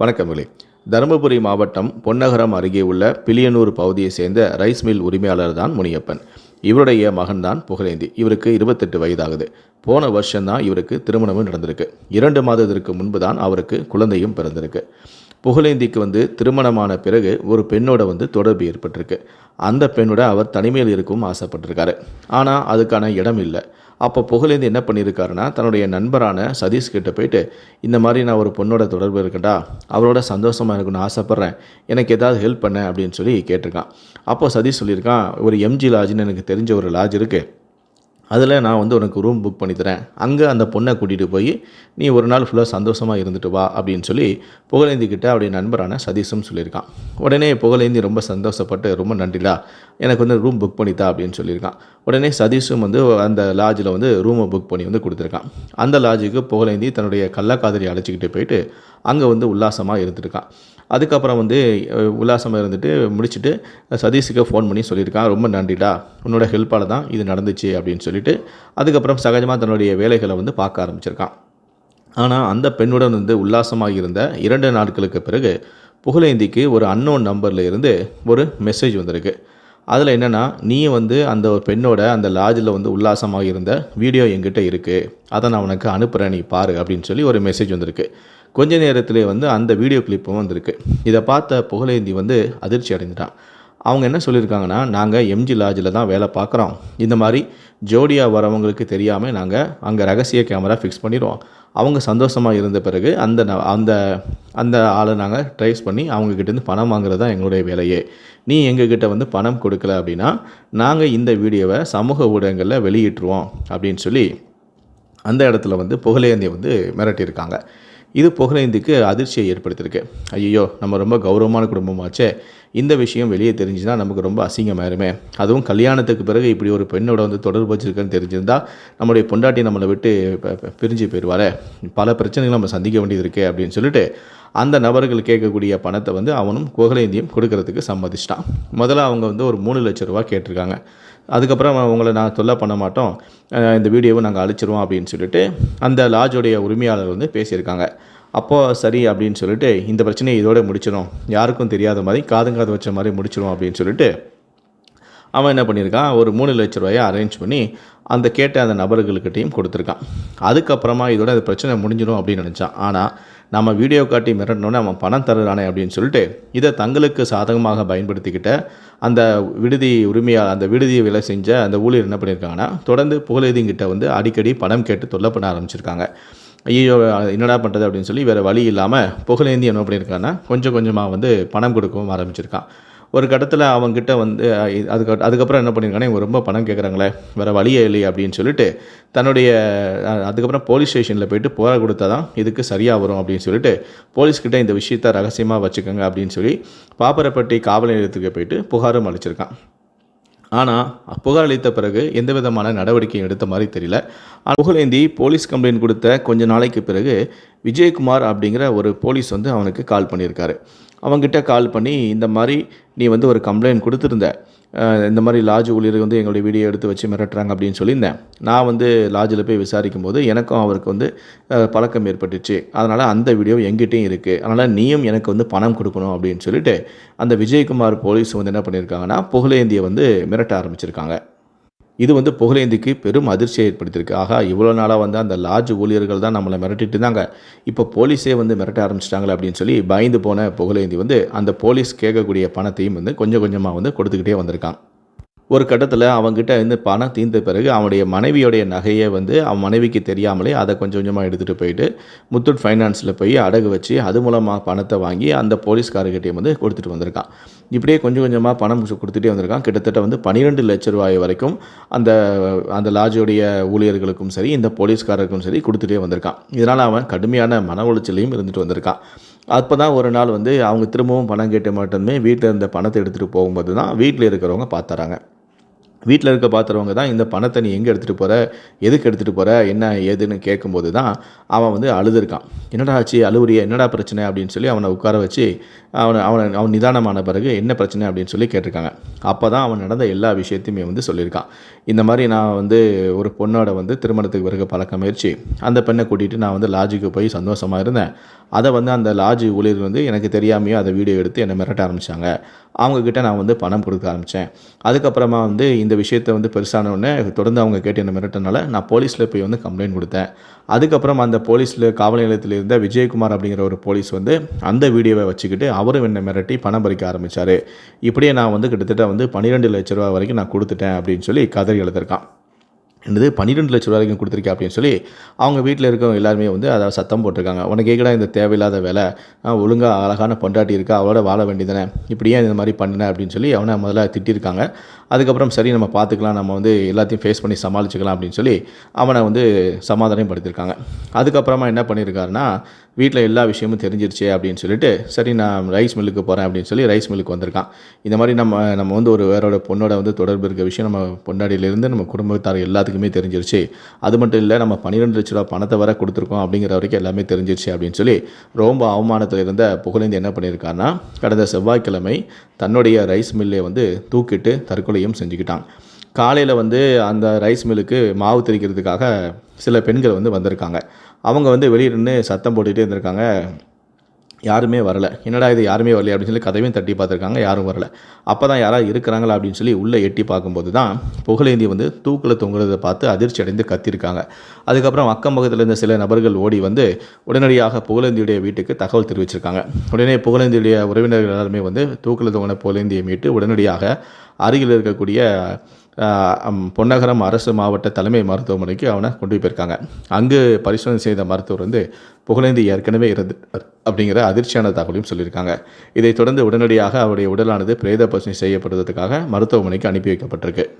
வணக்கங்களே தருமபுரி மாவட்டம் பொன்னகரம் அருகே உள்ள பிலியனூர் பகுதியை சேர்ந்த ரைஸ் மில் உரிமையாளர் தான் முனியப்பன். இவருடைய மகன்தான் புகழேந்தி. இவருக்கு இருபத்தெட்டு வயதாகுது. போன வருஷம்தான் இவருக்கு திருமணமும் நடந்திருக்கு. இரண்டு மாதத்திற்கு முன்பு தான் அவருக்கு குழந்தையும் பிறந்திருக்கு. புகழேந்திக்கு வந்து திருமணமான பிறகு ஒரு பெண்ணோட வந்து தொடர்பு ஏற்பட்டிருக்கு. அந்த பெண்ணோட அவர் தனிமையில் இருக்கவும் ஆசைப்பட்டிருக்காரு. ஆனால் அதுக்கான இடம் இல்லை. அப்போ புகழேந்தி என்ன பண்ணியிருக்காருன்னா தன்னுடைய நண்பரான சதீஷ் கிட்ட போயிட்டு இந்த மாதிரி நான் ஒரு பொண்ணோட தொடர்பு இருக்கட்டா அவரோட சந்தோஷமாக இருக்கணும்னு ஆசைப்பட்றேன். எனக்கு ஏதாவது ஹெல்ப் பண்ண அப்படின்னு சொல்லி கேட்டிருக்கான். அப்போ சதீஷ் சொல்லியிருக்கான் ஒரு எம்ஜி லாஜ்னு எனக்கு தெரிஞ்ச ஒரு லாட்ஜ் இருக்குது அதில் நான் வந்து உனக்கு ரூம் புக் பண்ணி தரேன். அங்கே அந்த பொண்ணை கூட்டிகிட்டு போய் நீ ஒரு நாள் ஃபுல்லாக சந்தோஷமாக இருந்துட்டு வா அப்படின்னு சொல்லி புகழேந்தி கிட்ட அவருடைய நண்பரான சதீஷும் சொல்லியிருக்கான். உடனே புகழேந்தி ரொம்ப சந்தோஷப்பட்டு ரொம்ப நன்றிடா எனக்கு வந்து ரூம் புக் பண்ணித்தா அப்படின்னு சொல்லியிருக்கான். உடனே சதீஷும் வந்து அந்த லாட்ஜில் வந்து ரூமை புக் பண்ணி வந்து கொடுத்துருக்கான். அந்த லாட்ஜுக்கு புகழேந்தி தன்னுடைய கள்ளக்காதலி அழைச்சிக்கிட்டு போயிட்டு அங்கே வந்து உல்லாசமாக இருந்துருக்கான். அதுக்கப்புறம் வந்து உல்லாசமாக இருந்துட்டு முடிச்சுட்டு சதீஷுக்கு ஃபோன் பண்ணி சொல்லியிருக்கான் ரொம்ப நன்றிடா உன்னோட ஹெல்ப்பால் தான் இது நடந்துச்சு அப்படின்னு சொல்லிட்டு அதுக்கப்புறம் சகஜமாக தன்னுடைய வேலைகளை வந்து பார்க்க ஆரம்பிச்சிருக்கான். ஆனால் அந்த பெண்ணுடன் வந்து உல்லாசமாக இருந்த இரண்டு நாட்களுக்கு பிறகு புகழேந்திக்கு ஒரு அன்னோன் நம்பரில் இருந்து ஒரு மெசேஜ் வந்திருக்கு. அதில் என்னென்னா நீ வந்து அந்த ஒரு பெண்ணோட அந்த லாட்ஜில் வந்து உல்லாசமாக இருந்த வீடியோ என்கிட்ட இருக்குது அதை நான் உனக்கு அனுப்புகிறேன் நீ பாரு அப்படின்னு சொல்லி ஒரு மெசேஜ் வந்திருக்கு. கொஞ்ச நேரத்திலே வந்து அந்த வீடியோ கிளிப்பும் வந்திருக்கு. இதை பார்த்த புகழேந்தி வந்து அதிர்ச்சி அடைஞ்சிட்டான் அவங்க என்ன சொல்லியிருக்காங்கன்னா நாங்கள் எம்ஜி லாட்ஜில் தான் வேலை பார்க்குறோம். இந்த மாதிரி ஜோடியாக வரவங்களுக்கு தெரியாமல் நாங்கள் அங்கே ரகசிய கேமரா ஃபிக்ஸ் பண்ணிடுவோம் அவங்க சந்தோஷமாக இருந்த பிறகு அந்த ந- அந்த அந்த ஆளை நாங்கள் ட்ரேஸ் பண்ணி அவங்கக்கிட்டேருந்து பணம் வாங்குறது தான் எங்களுடைய வேலையே. நீ எங்ககிட்ட வந்து பணம் கொடுக்கல அப்படின்னா நாங்கள் இந்த வீடியோவை சமூக ஊடகங்களில் வெளியிட்டுருவோம். அப்படின்னு சொல்லி அந்த இடத்துல வந்து புகழேந்தியை வந்து மிரட்டியிருக்காங்க. இது புகழேந்திக்கு அதிர்ச்சியை ஏற்படுத்தியிருக்கு. ஐயோ நம்ம ரொம்ப கௌரவமான குடும்பமாச்சே. இந்த விஷயம் வெளியே தெரிஞ்சுன்னா நமக்கு ரொம்ப அசிங்கமாயிருமே அதுவும் கல்யாணத்துக்கு பிறகு இப்படி ஒரு பெண்ணோட வந்து தொடர்பு வச்சிருக்கேன்னு தெரிஞ்சிருந்தா நம்முடைய பொண்டாட்டி நம்மளை விட்டு பிரிஞ்சு போயிடுவாரே பல பிரச்சனைகள் நம்ம சந்திக்க வேண்டியது இருக்குது அப்படின்னு சொல்லிட்டு அந்த நபர்கள் கேட்கக்கூடிய பணத்தை வந்து அவனும் புகழேந்தியும் கொடுக்கறதுக்கு சம்மதிச்சிட்டான். முதல்ல அவங்க வந்து ஒரு மூணு லட்ச ரூபா கேட்டிருக்காங்க. அதுக்கப்புறம் உங்களை நான் தொல்லை பண்ண மாட்டோம். இந்த வீடியோவை நாங்கள் அழிச்சிருவோம் அப்படின்னு சொல்லிட்டு அந்த லாட்ஜோடைய உரிமையாளர் வந்து பேசியிருக்காங்க. அப்போது சரி அப்படின்னு சொல்லிட்டு இந்த பிரச்சனையை இதோட முடிச்சிடும் யாருக்கும் தெரியாத மாதிரி காதுங்காது வச்ச மாதிரி முடிச்சிடும் அப்படின்னு சொல்லிட்டு அவன் என்ன பண்ணியிருக்கான்? ஒரு மூணு லட்ச ரூபாயை அரேஞ்ச் பண்ணி அந்த கேட்ட அந்த நபர்களுக்கிட்டையும் கொடுத்துருக்கான். அதுக்கப்புறமா இதோட அந்த பிரச்சனை முடிஞ்சிடும் அப்படின்னு நினச்சான். ஆனால் நம்ம வீடியோ காட்டி மிரட்டணும்னு அவன் பணம் தருறானே அப்படின்னு சொல்லிட்டு இதை தங்களுக்கு சாதகமாக பயன்படுத்திக்கிட்ட அந்த விடுதி உரிமையாளர் அந்த விடுதியை வேலை செஞ்ச அந்த ஊழியர் என்ன பண்ணியிருக்காங்கன்னா தொடர்ந்து புகழேதிங்கிட்ட வந்து அடிக்கடி பணம் கேட்டு தொல்லை பண்ண ஆரம்பிச்சிருக்காங்க. ஐயோ என்னடா பண்ணுறது அப்படின்னு சொல்லி வேறு வழி இல்லாமல் புகழேந்தி என்ன பண்ணியிருக்காங்கன்னா கொஞ்சம் கொஞ்சமாக வந்து பணம் கொடுக்கவும் ஆரம்பிச்சிருக்கான். ஒரு கட்டத்தில் அவங்ககிட்ட வந்து அதுக்கு அதுக்கப்புறம் என்ன பண்ணியிருக்காங்கன்னா இவங்க ரொம்ப பணம் கேட்குறாங்களே வேறு வழியே இல்லை அப்படின்னு சொல்லிட்டு தன்னுடைய அதுக்கப்புறம் போலீஸ் ஸ்டேஷனில் போயிட்டு புகார் கொடுத்தா தான் இதுக்கு சரியாக வரும் அப்படின்னு சொல்லிட்டு போலீஸ்கிட்ட இந்த விஷயத்த ரகசியமாக வச்சுக்கோங்க அப்படின்னு சொல்லி பாப்பரப்பட்டி காவல் நிலையத்துக்கு போயிட்டு புகாரும் அளிச்சிருக்கான். ஆனால் புகார் அளித்த பிறகு எந்த விதமான நடவடிக்கையும் எடுத்த மாதிரி தெரியல. புகழேந்தி போலீஸ் கம்ப்ளைண்ட் கொடுத்த கொஞ்ச நாளைக்கு பிறகு விஜயகுமார் அப்படிங்கிற ஒரு போலீஸ் வந்து அவனுக்கு கால் பண்ணியிருக்காரு. அவங்ககிட்ட கால் பண்ணி இந்த மாதிரி நீ வந்து ஒரு கம்ப்ளைண்ட் கொடுத்துருந்த. இந்த மாதிரி லாட்ஜ் ஊழியர் வந்து எங்களுடைய வீடியோ எடுத்து வச்சு மிரட்டுறாங்க அப்படின்னு சொல்லியிருந்தேன். நான் வந்து லாட்ஜில் போய் விசாரிக்கும் போது எனக்கும் அவருக்கு வந்து பழக்கம் ஏற்பட்டுச்சு. அதனால் அந்த வீடியோ எங்கிட்டையும் இருக்குது அதனால் நீயும் எனக்கு வந்து பணம் கொடுக்கணும் அப்படின்னு சொல்லிட்டு அந்த விஜயகுமார் போலீஸ் வந்து என்ன பண்ணியிருக்காங்கன்னா புகழேந்தியை வந்து மிரட்ட ஆரம்பிச்சிருக்காங்க. இது வந்து புகழேந்திக்கு பெரும் அதிர்ச்சியை ஏற்படுத்தியிருக்கு. ஆகா இவ்வளோ நாளாக வந்து அந்த லாட்ஜ் ஊழியர்கள் தான் நம்மளை மிரட்டிட்டு இருந்தாங்க. இப்போ போலீஸே வந்து மிரட்ட ஆரம்பிச்சிட்டாங்களே அப்படின்னு சொல்லி பயந்து போன புகழேந்தி வந்து அந்த போலீஸ் கேட்கக்கூடிய பணத்தையும் வந்து கொஞ்சம் கொஞ்சமாக வந்து கொடுத்துக்கிட்டே வந்திருக்கான். ஒரு கட்டத்தில் அவங்ககிட்ட வந்து பணம் தீர்ந்த பிறகு அவனுடைய மனைவியோடைய நகையை வந்து அவன் மனைவிக்கு தெரியாமலே அதை கொஞ்சம் கொஞ்சமாக எடுத்துகிட்டு போயிட்டு முத்தூட் ஃபைனான்ஸில் போய் அடகு வச்சு அது மூலமாக பணத்தை வாங்கி அந்த போலீஸ்காரர்கிட்டையும் வந்து கொடுத்துட்டு வந்திருக்கான். இப்படியே கொஞ்சம் கொஞ்சமாக பணம் கொடுத்துட்டே வந்திருக்கான். கிட்டத்தட்ட வந்து பன்னிரெண்டு லட்ச ரூபாய் வரைக்கும் அந்த அந்த லாட்ஜோடைய ஊழியர்களுக்கும் சரி இந்த போலீஸ்காரருக்கும் சரி கொடுத்துட்டே வந்திருக்கான். இதனால் அவன் கடுமையான மன உளைச்சலையும் இருந்துட்டு வந்திருக்கான். அப்போ தான் ஒரு நாள் வந்து அவங்க திரும்பவும் பணம் கேட்டு மட்டுமே வீட்டில் இருந்த பணத்தை எடுத்துகிட்டு போகும்போது தான் வீட்டில் இருக்கிறவங்க பார்த்துறாங்க வீட்டில் இருக்க பார்த்துறவங்க தான் இந்த பணத்தை நீ எங்கே எடுத்துகிட்டு போகிற எதுக்கு எடுத்துகிட்டு போகிற என்ன ஏதுன்னு கேட்கும்போது தான் அவன் வந்து அழுதுருக்கான். என்னடா ஆச்சு? அழுவுறிய? என்னடா பிரச்சனை? அப்படின்னு சொல்லி அவனை உட்கார வச்சு அவனை அவனை அவன் நிதானமான பிறகு என்ன பிரச்சனை? அப்படின்னு சொல்லி கேட்டிருக்காங்க. அப்போ தான் அவன் நடந்த எல்லா விஷயத்தையுமே வந்து சொல்லியிருக்கான். இந்த மாதிரி நான் வந்து ஒரு பொண்ணோட வந்து திருமணத்துக்கு பிறகு பழக்க முயற்சி அந்த பெண்ணை கூட்டிகிட்டு நான் வந்து லாட்ஜுக்கு போய் சந்தோஷமாக இருந்தேன். அதை வந்து அந்த லாஜ் ஊழியர் வந்து எனக்கு தெரியாமையே அதை வீடியோ எடுத்து என்னை மிரட்ட ஆரம்பித்தாங்க அவங்கக்கிட்ட நான் வந்து பணம் கொடுக்க ஆரம்பித்தேன் அதுக்கப்புறமா வந்து இந்த இந்த விஷயத்தை வந்து பெருசானவுடனே தொடர்ந்து அவங்க கேட்டு என்ன மிரட்டினால நான் போலீஸில் போய் வந்து கம்ப்ளைண்ட் கொடுத்தேன். அதுக்கப்புறம் அந்த போலீஸில் காவல் நிலையத்தில் இருந்த விஜயகுமார் அப்படிங்கிற ஒரு போலீஸ் வந்து அந்த வீடியோவை வச்சுக்கிட்டு அவரும் என்னை மிரட்டி பணம் பறிக்க ஆரம்பித்தார் இப்படியே நான் வந்து கிட்டத்தட்ட வந்து பன்னிரெண்டு லட்ச ரூபா வரைக்கும் நான் கொடுத்துட்டேன் அப்படின்னு சொல்லி கதறி எழுதியிருக்கான். என்னது பன்னிரெண்டு லட்ச ரூபா வரைக்கும் கொடுத்துருக்கேன் அப்படின்னு சொல்லி அவங்க வீட்டில் இருக்கவங்க எல்லாருமே வந்து அதை சத்தம் போட்டிருக்காங்க. உனக்கு கேட்கடா இந்த தேவையில்லாத வேலை? ஒழுங்காக அழகான பொண்டாட்டி இருக்கா? அவளோட வாழ வேண்டியதானே இப்படி ஏன் இந்த மாதிரி பண்ணின அப்படின்னு சொல்லி அவனை முதல்ல திட்டிருக்காங்க. அதுக்கப்புறம் சரி நம்ம பார்த்துக்கலாம் நம்ம வந்து எல்லாத்தையும் ஃபேஸ் பண்ணி சமாளிச்சுக்கலாம் அப்படின்னு சொல்லி அவனை வந்து சமாதானம் படுத்திருக்காங்க அதுக்கப்புறமா என்ன பண்ணியிருக்காருன்னா வீட்டில் எல்லா விஷயமும் தெரிஞ்சிருச்சு அப்படின்னு சொல்லிட்டு சரி நான் ரைஸ் மில்லுக்கு போகிறேன் அப்படின்னு சொல்லி ரைஸ் மில்லுக்கு வந்திருக்கான். இந்த மாதிரி நம்ம நம்ம வந்து ஒரு வேறோட பொண்ணோட வந்து தொடர்பு இருக்க விஷயம் நம்ம பொண்டாடியிலேருந்து நம்ம குடும்பத்தார் எல்லாத்துக்குமே தெரிஞ்சிருச்சு. அது மட்டும் இல்லை நம்ம பன்னிரெண்டு லட்ச ரூபா பணத்தை வர கொடுத்துருக்கோம் அப்படிங்கிற வரைக்கும் எல்லாமே தெரிஞ்சிருச்சு அப்படின்னு சொல்லி ரொம்ப அவமானத்தில் இருந்த புகழேந்து என்ன பண்ணியிருக்காருன்னா கடந்த செவ்வாய்க்கிழமை தன்னுடைய ரைஸ் மில்லை வந்து தூக்கிட்டு தற்கொலையும் செஞ்சுக்கிட்டான். காலையில் வந்து அந்த ரைஸ் மில்லுக்கு மாவு தெரிக்கிறதுக்காக சில பெண்கள் வந்து வந்திருக்காங்க. அவங்க வந்து வெளியே நின்று சத்தம் போட்டுகிட்டே இருந்திருக்காங்க. யாருமே வரல. என்னடா இது யாருமே வரல அப்படின்னு சொல்லி கதவையும் தட்டி பார்த்துருக்காங்க. யாரும் வரல. அப்போ தான் யாராவது இருக்கிறாங்களா அப்படின்னு சொல்லி உள்ளே எட்டி பார்க்கும்போது தான் புகழேந்தி வந்து தூக்கில் தொங்குறதை பார்த்து அதிர்ச்சி அடைந்து கத்திருக்காங்க. அதுக்கப்புறம் அக்கம் பக்கத்தில் இருந்த சில நபர்கள் ஓடி வந்து உடனடியாக புகழேந்தியுடைய வீட்டுக்கு தகவல் தெரிவிச்சிருக்காங்க. உடனே புகழேந்தியுடைய உறவினர்கள் எல்லாருமே வந்து தூக்கில் தொங்கின புகழேந்தியை மீட்டு உடனடியாக அருகில் இருக்கக்கூடிய பொன்னகரம் அரசு மாவட்ட தலைமை மருத்துவமனைக்கு அவனை கொண்டு போயிருக்காங்க. அங்கு பரிசோதனை செய்த மருத்துவர் வந்து புகழேந்தி ஏற்கனவே இருந்து அப்படிங்கிற அதிர்ச்சியான தகவலையும் சொல்லியிருக்காங்க. இதைத் தொடர்ந்து உடனடியாக அவருடைய உடலானது பிரேத பரிசோதனை செய்யப்படுவதற்காக மருத்துவமனைக்கு அனுப்பி வைக்கப்பட்டிருக்கு.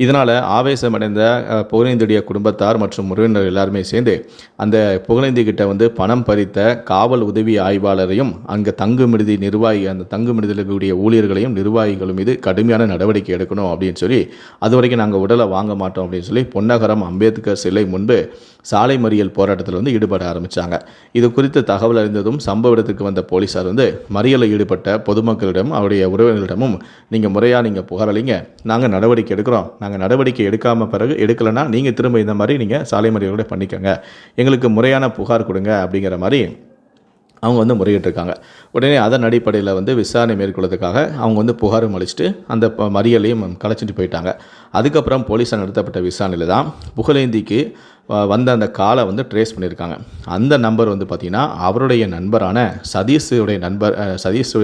இதனால் ஆவேசமடைந்த புகழேந்தியுடைய குடும்பத்தார் மற்றும் உறவினர் எல்லாருமே சேர்ந்து அந்த புகழேந்தி கிட்ட வந்து பணம் பறித்த காவல் உதவி ஆய்வாளரையும் அங்கே தங்குமிடுதி நிர்வாகி அந்த தங்குமிடுதியில் இருக்கக்கூடிய ஊழியர்களையும் நிர்வாகிகளும் மீது கடுமையான நடவடிக்கை எடுக்கணும் அப்படின்னு சொல்லி அது வரைக்கும் நாங்கள் உடலை வாங்க மாட்டோம் அப்படின்னு சொல்லி பொன்னகரம் அம்பேத்கர் சிலை முன்பு சாலை மறியல் போராட்டத்தில் வந்து ஈடுபட ஆரம்பித்தாங்க இது குறித்து தகவல் அறிந்ததும் சம்பவ இடத்துக்கு வந்த போலீஸார் வந்து மறியலில் ஈடுபட்ட பொதுமக்களிடம் அவருடைய உறவினர்களிடமும் நீங்கள் முறையாக நீங்கள் புகாரளிங்க நாங்கள் நடவடிக்கை எடுக்கிறோம் நாங்கள் நடவடிக்கை எடுக்காமல் பிறகு எடுக்கலைன்னா நீங்கள் திரும்ப இந்த மாதிரி நீங்கள் சாலை மறியலோட பண்ணிக்கோங்க. எங்களுக்கு முறையான புகார் கொடுங்க அப்படிங்கிற மாதிரி அவங்க வந்து முறையிட்டிருக்காங்க. உடனே அதன் அடிப்படையில் வந்து விசாரணை மேற்கொள்வதற்காக அவங்க வந்து புகாரும் அளிச்சுட்டு அந்த மறியலையும் கலைச்சிட்டு போயிட்டாங்க. அதுக்கப்புறம் போலீஸார் நடத்தப்பட்ட விசாரணையில் தான் புகழேந்திக்கு வந்த அந்த காலை வந்து ட்ரேஸ் பண்ணியிருக்காங்க. அந்த நம்பர் வந்து பார்த்திங்கன்னா அவருடைய நண்பரான சதீஷுடைய நண்பர் சதீஷ்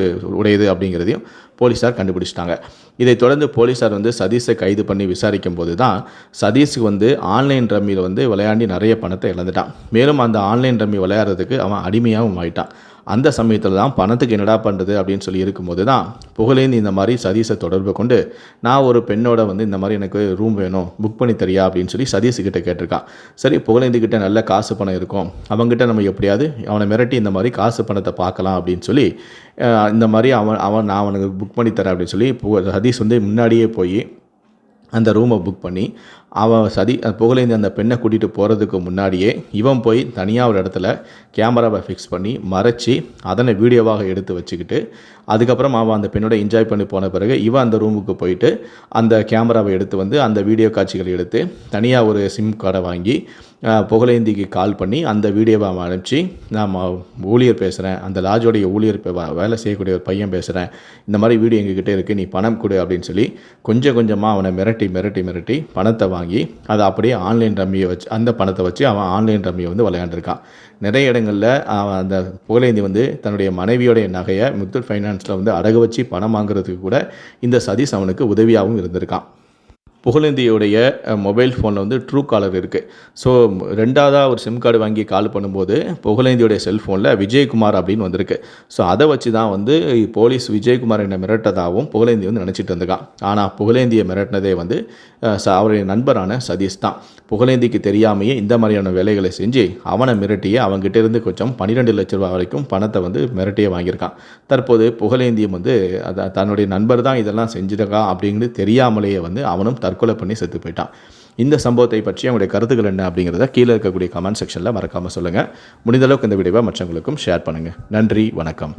உடையது அப்படிங்கிறதையும் போலீஸார் கண்டுபிடிச்சிட்டாங்க. இதைத் தொடர்ந்து போலீஸார் வந்து சதீஷை கைது பண்ணி விசாரிக்கும் போது தான் சதீஷுக்கு வந்து ஆன்லைன் ரம்மியில் வந்து விளையாண்டி நிறைய பணத்தை இழந்துட்டான். மேலும் அந்த ஆன்லைன் ரம்மி விளையாடுறதுக்கு அவன் அடிமையாகவும் ஆயிட்டான். அந்த சமயத்தில் தான் பணத்துக்கு என்னடா பண்ணுறது அப்படின்னு சொல்லி இருக்கும்போது தான் புகழேந்தி இந்த மாதிரி சதீஷை தொடர்பு கொண்டு நான் ஒரு பெண்ணோட வந்து இந்த மாதிரி எனக்கு ரூம் வேணும் புக் பண்ணி தரியா? அப்படின்னு சொல்லி சதீஷுக்கிட்ட கேட்டிருக்கான். சரி புகழேந்தி கிட்ட நல்ல காசு பணம் இருக்கும். அவங்ககிட்ட நம்ம எப்படியாவது அவனை மிரட்டி இந்த மாதிரி காசு பணத்தை பார்க்கலாம் அப்படின்னு சொல்லி இந்த மாதிரி அவன் அவன் நான் அவனுக்கு புக் பண்ணி தரேன் அப்படின்னு சொல்லி சதீஷ் வந்து முன்னாடியே போய் அந்த ரூமை புக் பண்ணி அவன் சதி புகழேந்தி அந்த பெண்ணை கூட்டிகிட்டு போகிறதுக்கு முன்னாடியே இவன் போய் தனியாக ஒரு இடத்துல கேமராவை ஃபிக்ஸ் பண்ணி மறைச்சி அதனை வீடியோவாக எடுத்து வச்சுக்கிட்டு அதுக்கப்புறம் அவன் அந்த பெண்ணோட என்ஜாய் பண்ணி போன பிறகு இவன் அந்த ரூமுக்கு போயிட்டு அந்த கேமராவை எடுத்து வந்து அந்த வீடியோ காட்சிகளை எடுத்து தனியாக ஒரு சிம் கார்டை வாங்கி புகழேந்திக்கு கால் பண்ணி அந்த வீடியோவை அவன் அனுப்பிச்சு நான் ஊழியர் பேசுகிறேன் அந்த லாஜோடைய ஊழியர் வேலை செய்யக்கூடிய ஒரு பையன் பேசுகிறேன் இந்த மாதிரி வீடியோ எங்ககிட்ட இருக்குது நீ பணம் கொடு அப்படின்னு சொல்லி கொஞ்சம் கொஞ்சமாக அவனை மிரட்டி மிரட்டி மிரட்டி பணத்தை வாங்கி அதை அப்படியே ஆன்லைன் ரம்மியை வச்சு அந்த பணத்தை வச்சு அவன் ஆன்லைன் ரம்மியை வந்து விளையாண்டுருக்கான். நிறைய இடங்களில் அவன் அந்த புகழேந்தி வந்து தன்னுடைய மனைவியோடைய நகையை முத்தூட் ஃபைனான்ஸில் வந்து அடகு வச்சு பணம் வாங்குறதுக்கு கூட இந்த சதீஷ் அவனுக்கு உதவியாகவும் இருந்திருக்கான். புகழேந்தியுடைய மொபைல் ஃபோனில் வந்து ட்ரூ காலர் இருக்குது ஸோ ரெண்டாவதாக ஒரு சிம் கார்டு வாங்கி கால் பண்ணும்போது புகழேந்தியுடைய செல்ஃபோனில் விஜயகுமார் அப்படின்னு வந்திருக்கு. ஸோ அதை வச்சு தான் வந்து போலீஸ் விஜயகுமார் என்னை மிரட்டதாகவும் புகழேந்தி வந்து நினச்சிட்டு இருந்துக்கான் ஆனால் புகழேந்தியை மிரட்டினதே வந்து அவருடைய நண்பரான சதீஷ் தான். புகழேந்திக்கு தெரியாமையே இந்த மாதிரியான வேலைகளை செஞ்சு அவனை மிரட்டியே அவங்ககிட்ட இருந்து கொஞ்சம் பன்னிரெண்டு லட்ச ரூபா வரைக்கும் பணத்தை வந்து மிரட்டியே வாங்கியிருக்கான். தற்போது புகழேந்தியும் வந்து அதை தன்னுடைய நண்பர் தான் இதெல்லாம் செஞ்சிருக்கா அப்படிங்கிறது தெரியாமலேயே வந்து அவனும் தற்கொலை பண்ணி செத்து போயிட்டான். இந்த சம்பவத்தை பற்றி அவங்களுடைய கருத்துக்கள் என்ன அப்படிங்கிறத கீழே இருக்கக்கூடிய கமெண்ட் செக்ஷனில் மறக்காமல் சொல்லுங்கள் முடிந்தளவுக்கு இந்த வீடியோவை மற்றவங்களுக்கும் ஷேர் பண்ணுங்கள் நன்றி வணக்கம்.